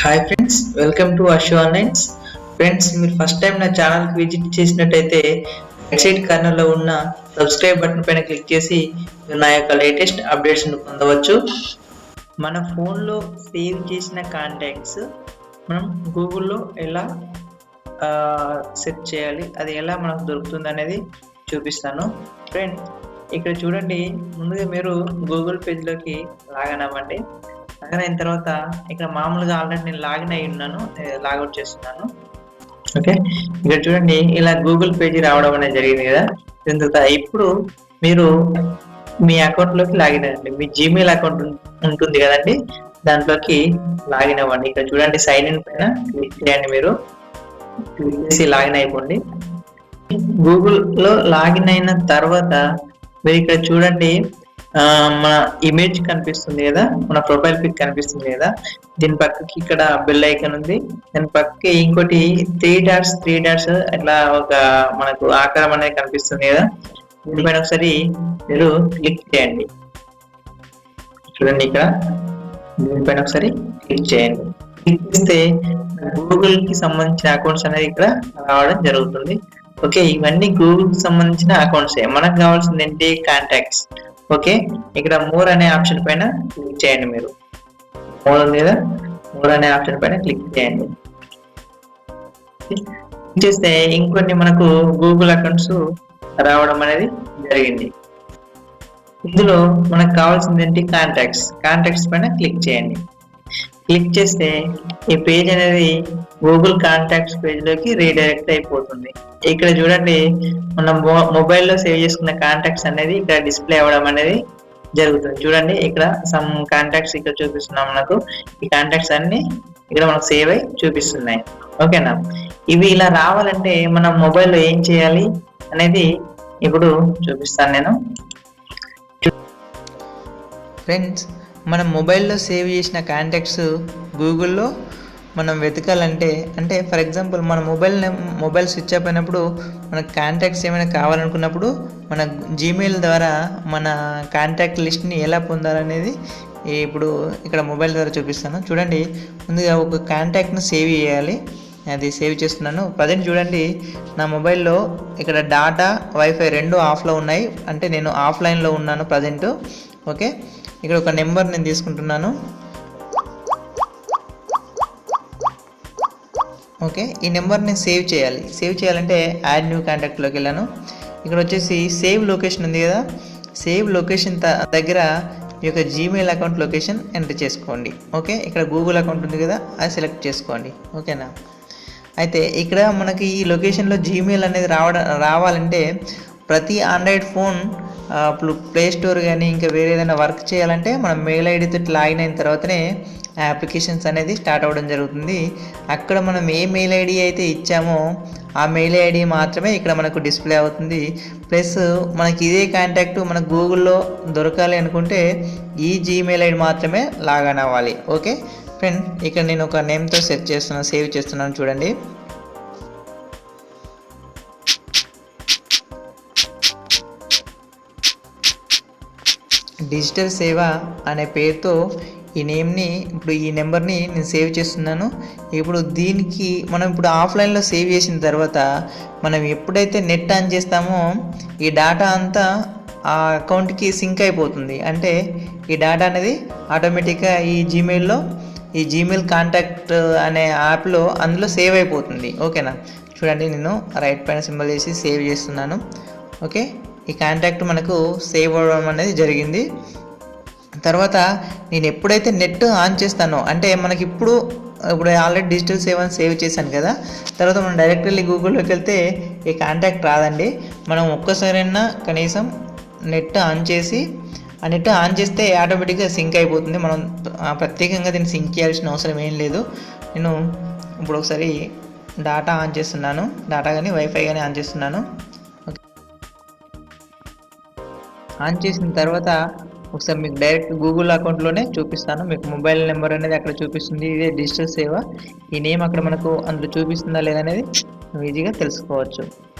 Hi friends welcome to అషో ఆన్లైన్స్ friends మీరు ఫస్ట్ టైం నా ఛానల్కి విజిట్ చేసినట్టయితే వెబ్సైట్ కార్నర్లో ఉన్న సబ్స్క్రైబ్ బటన్ పైన క్లిక్ చేసి నా యొక్క లేటెస్ట్ అప్డేట్స్ను పొందవచ్చు. మన ఫోన్లో సేవ్ చేసిన కాంటాక్ట్స్ మనం గూగుల్లో ఎలా సెర్చ్ చేయాలి అది ఎలా మనకు దొరుకుతుంది అనేది చూపిస్తాను. ఫ్రెండ్ ఇక్కడ చూడండి ముందుగా మీరు గూగుల్ పేజ్లోకి లాగిన్ అవ్వండి లాగిన్ అయిన తర్వాత ఇక్కడ మామూలుగా ఆల్రెడీ నేను లాగిన్ అయి ఉన్నాను లాగౌట్ చేస్తున్నాను. ఓకే ఇక్కడ చూడండి ఇలా గూగుల్ పేజీ రావడం అనేది జరిగింది కదా? దీని తర్వాత ఇప్పుడు మీరు మీ అకౌంట్లోకి లాగిన్ అవ్వండి. మీ జీమెయిల్ అకౌంట్ ఉంటుంది కదండి? దాంట్లోకి లాగిన్ అవ్వండి. ఇక్కడ చూడండి సైన్ ఇన్ పైన క్లిక్ చేయండి మీరు. క్లిక్ చేసి లాగిన్ అయిపోండి. గూగుల్లో లాగిన్ అయిన తర్వాత మీరు ఇక్కడ చూడండి మన ఇమేజ్ కనిపిస్తుంది కదా మన ప్రొఫైల్ పిక్ కనిపిస్తుంది కదా దీని పక్కకి ఇక్కడ బెల్ ఐకన్ ఉంది దాని పక్కకి ఇంకోటి త్రీ డాట్స్ త్రీ డాట్స్ అట్లా ఒక మనకు ఆకారం అనేది కనిపిస్తుంది కదా దీనిపైన ఒకసారి మీరు క్లిక్ చేయండి. చూడండి ఇక్కడ దీనిపైన ఒకసారి క్లిక్ చేయండి. క్లిక్ చేస్తే గూగుల్కి సంబంధించిన అకౌంట్స్ అనేది ఇక్కడ రావడం జరుగుతుంది. ఓకే ఇవన్నీ గూగుల్కి సంబంధించిన అకౌంట్స్ మనకు కావాల్సింది ఏంటి? కాంటాక్ట్స్ ఓకే ఇక్కడ మోర్ అనే ఆప్షన్ పైన క్లిక్ చేయండి మీరు. మోర్ ఉంది కదా? మోర్ అనే ఆప్షన్ పైన క్లిక్ చేయండి. క్లిక్ చేస్తే ఇంకొన్ని మనకు గూగుల్ అకౌంట్స్ రావడం అనేది జరిగింది. ఇందులో మనకు కావాల్సింది ఏంటి? కాంటాక్ట్స్ కాంటాక్ట్స్ పైన క్లిక్ చేయండి. క్లిక్ చేస్తే ఈ పేజ్ అనేది గూగుల్ కాంటాక్ట్స్ పేజ్లోకి రీడైరెక్ట్ అయిపోతుంది. ఇక్కడ చూడండి మనం మొ- మొబైల్లో సేవ్ చేసుకున్న కాంటాక్ట్స్ అనేది ఇక్కడ డిస్ప్లే అవ్వడం అనేది జరుగుతుంది. చూడండి ఇక్కడ సమ్ కాంటాక్ట్స్ ఇక్కడ చూపిస్తున్నాం మనకు. ఈ కాంటాక్ట్స్ అన్ని ఇక్కడ మనకు సేవ్ అయి చూపిస్తున్నాయి. ఓకేనా ఇవి ఇలా రావాలంటే మనం మొబైల్లో ఏం చేయాలి అనేది ఇప్పుడు చూపిస్తాను నేను. ఫ్రెండ్స్ మనం మొబైల్లో సేవ్ చేసిన కాంటాక్ట్స్ గూగుల్లో మనం వెతకాలంటే అంటే ఫర్ ఎగ్జాంపుల్ మన మొబైల్ మొబైల్ స్విచ్ ఆఫ్ అయినప్పుడు మనకు కాంటాక్ట్స్ ఏమైనా కావాలనుకున్నప్పుడు మన జీమెయిల్ ద్వారా మన కాంటాక్ట్ లిస్ట్ని ఎలా పొందాలనేది ఇప్పుడు ఇక్కడ మొబైల్ ద్వారా చూపిస్తాను. చూడండి ముందుగా ఒక కాంటాక్ట్ని సేవ్ చేయాలి. అది సేవ్ చేస్తున్నాను. ప్రజెంట్ చూడండి నా మొబైల్లో ఇక్కడ డాటా వైఫై రెండు ఆఫ్లో ఉన్నాయి. అంటే నేను ఆఫ్లైన్లో ఉన్నాను ప్రజెంట్. ఓకే? ఇక్కడ ఒక నెంబర్ నేను తీసుకుంటున్నాను. ఓకే ఈ నెంబర్ని సేవ్ చేయాలి. సేవ్ చేయాలంటే యాడ్ న్యూ కాంటాక్ట్లోకి వెళ్ళాను. ఇక్కడ వచ్చేసి సేవ్ లొకేషన్ ఉంది కదా. సేవ్ లొకేషన్ దగ్గర మీ యొక్క జీమెయిల్ అకౌంట్ లొకేషన్ ఎంటర్ చేసుకోండి. ఓకే ఇక్కడ గూగుల్ అకౌంట్ ఉంది కదా అది సెలెక్ట్ చేసుకోండి. ఓకేనా? అయితే ఇక్కడ మనకి ఈ లొకేషన్లో జీమెయిల్ అనేది రావడం రావాలంటే ప్రతి ఆండ్రాయిడ్ ఫోన్ ఇప్పుడు ప్లే స్టోర్ కానీ ఇంకా వేరే ఏదైనా వర్క్ చేయాలంటే మనం మెయిల్ ఐడితో లాగిన్ అయిన తర్వాతనే అప్లికేషన్స్ అనేది స్టార్ట్ అవ్వడం జరుగుతుంది. అక్కడ మనం ఏ మెయిల్ ఐడి అయితే ఇచ్చామో ఆ మెయిల్ ఐడి మాత్రమే ఇక్కడ మనకు డిస్ప్లే అవుతుంది. ప్లస్ మనకి ఇదే కాంటాక్ట్ మన గూగుల్లో దొరకాలి అనుకుంటే ఈ జీమెయిల్ ఐడి మాత్రమే లాగిన్ అవ్వాలి. ఓకే ఫ్రెండ్ ఇక్కడ నేను ఒక నేమ్తో సెర్చ్ చేస్తున్నాను సేవ్ చేస్తున్నాను చూడండి. డిజిటల్ సేవ అనే పేరుతో ఈ నేమ్ని ఇప్పుడు ఈ నెంబర్ని నేను సేవ్ చేస్తున్నాను. ఇప్పుడు దీనికి మనం ఇప్పుడు ఆఫ్లైన్లో సేవ్ చేసిన తర్వాత మనం ఎప్పుడైతే నెట్ ఆన్ చేస్తామో ఈ డేటా అంతా ఆ అకౌంట్కి సింక్ అయిపోతుంది. అంటే ఈ డేటా అనేది ఆటోమేటిక్గా ఈ జీమెయిల్లో ఈ జీమెయిల్ కాంటాక్ట్ అనే యాప్లో అందులో సేవ్ అయిపోతుంది. ఓకేనా? చూడండి నేను రైట్ పైన సింబల్ చేసి సేవ్ చేస్తున్నాను. ఓకే? ఈ కాంటాక్ట్ మనకు సేవ్ అవ్వడం అనేది జరిగింది. తర్వాత నేను ఎప్పుడైతే నెట్ ఆన్ చేస్తానో అంటే మనకి ఇప్పుడు ఇప్పుడు ఆల్రెడీ డిజిటల్ సేవ్ అని సేవ్ చేశాను కదా తర్వాత మనం డైరెక్ట్ వెళ్ళి గూగుల్లోకి వెళ్తే ఈ కాంటాక్ట్ రాదండి. మనం ఒక్కసారైనా కనీసం నెట్ ఆన్ చేసి ఆ నెట్ ఆన్ చేస్తే ఆటోమేటిక్గా సింక్ అయిపోతుంది. మనం ప్రత్యేకంగా దీన్ని సింక్ చేయాల్సిన అవసరం ఏం లేదు. నేను ఇప్పుడు ఒకసారి డాటా ఆన్ చేస్తున్నాను. డాటా కానీ వైఫై కానీ ఆన్ చేస్తున్నాను. ఆన్ చేసిన తర్వాత ఒకసారి మీకు డైరెక్ట్ గూగుల్ అకౌంట్లోనే చూపిస్తాను. మీకు మొబైల్ నెంబర్ అనేది అక్కడ చూపిస్తుంది. ఇదే డిజిటల్ సేవ. ఈ నేమ్ అక్కడ మనకు అందులో చూపిస్తుందా లేదనేది ఈజీగా తెలుసుకోవచ్చు.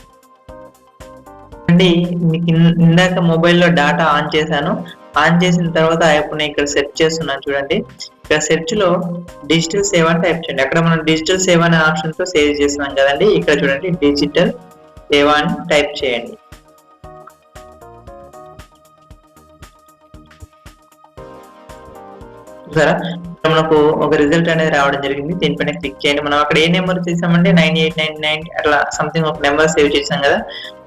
అండి మీకు ఇన్- ఇందాక మొబైల్లో డాటా ఆన్ చేశాను. ఆన్ చేసిన తర్వాత ఇప్పుడు నేను ఇక్కడ సెర్చ్ చేస్తున్నాను చూడండి. ఇక్కడ సెర్చ్లో డిజిటల్ సేవ అని టైప్ చేయండి. అక్కడ మనం డిజిటల్ సేవ అనే ఆప్షన్తో సేవ్ చేస్తున్నాం కదండి. ఇక్కడ చూడండి డిజిటల్ సేవ అని టైప్ చేయండి. చూసారా ఇక్కడ మనకు ఒక రిజల్ట్ అనేది రావడం జరిగింది. దీనిపైన క్లిక్ చేయండి. మనం అక్కడ ఏ నెంబర్ చేసామంటే నైన్ ఎయిట్ నైన్ నైన్ అట్లా సంథింగ్ ఒక నెంబర్ సేవ్ చేసాం కదా.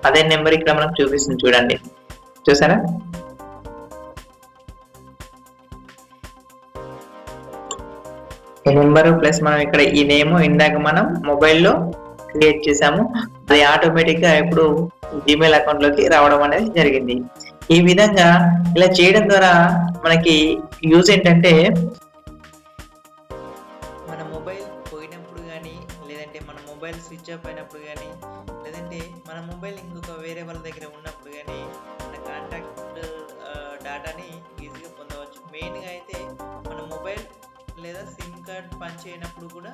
అదే నెంబర్ ఇక్కడ మనకు చూపిస్తుంది చూడండి. చూసారా? ఈ నెంబర్ ప్లస్ మనం ఇక్కడ ఈ నేమ్ ఇందాక మనం మొబైల్లో క్రియేట్ చేసాము. అది ఆటోమేటిక్గా ఇప్పుడు జీమెయిల్ అకౌంట్లోకి రావడం అనేది జరిగింది. ఈ విధంగా ఇలా చేయడం ద్వారా మనకి యూజ్ ఏంటంటే మన మొబైల్ పోయినప్పుడు కానీ లేదంటే మన మొబైల్ స్విచ్ ఆఫ్ అయినప్పుడు కానీ లేదంటే మన మొబైల్ ఇంకొక వేరే వాళ్ళ దగ్గర ఉన్నప్పుడు కానీ మన కాంటాక్ట్ డేటాని ఈజీగా పొందవచ్చు. మెయిన్గా అయితే మన మొబైల్ లేదా సిమ్ కార్డ్ పనిచేయనప్పుడు కూడా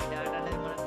ఈ డేటా అనేది మనకు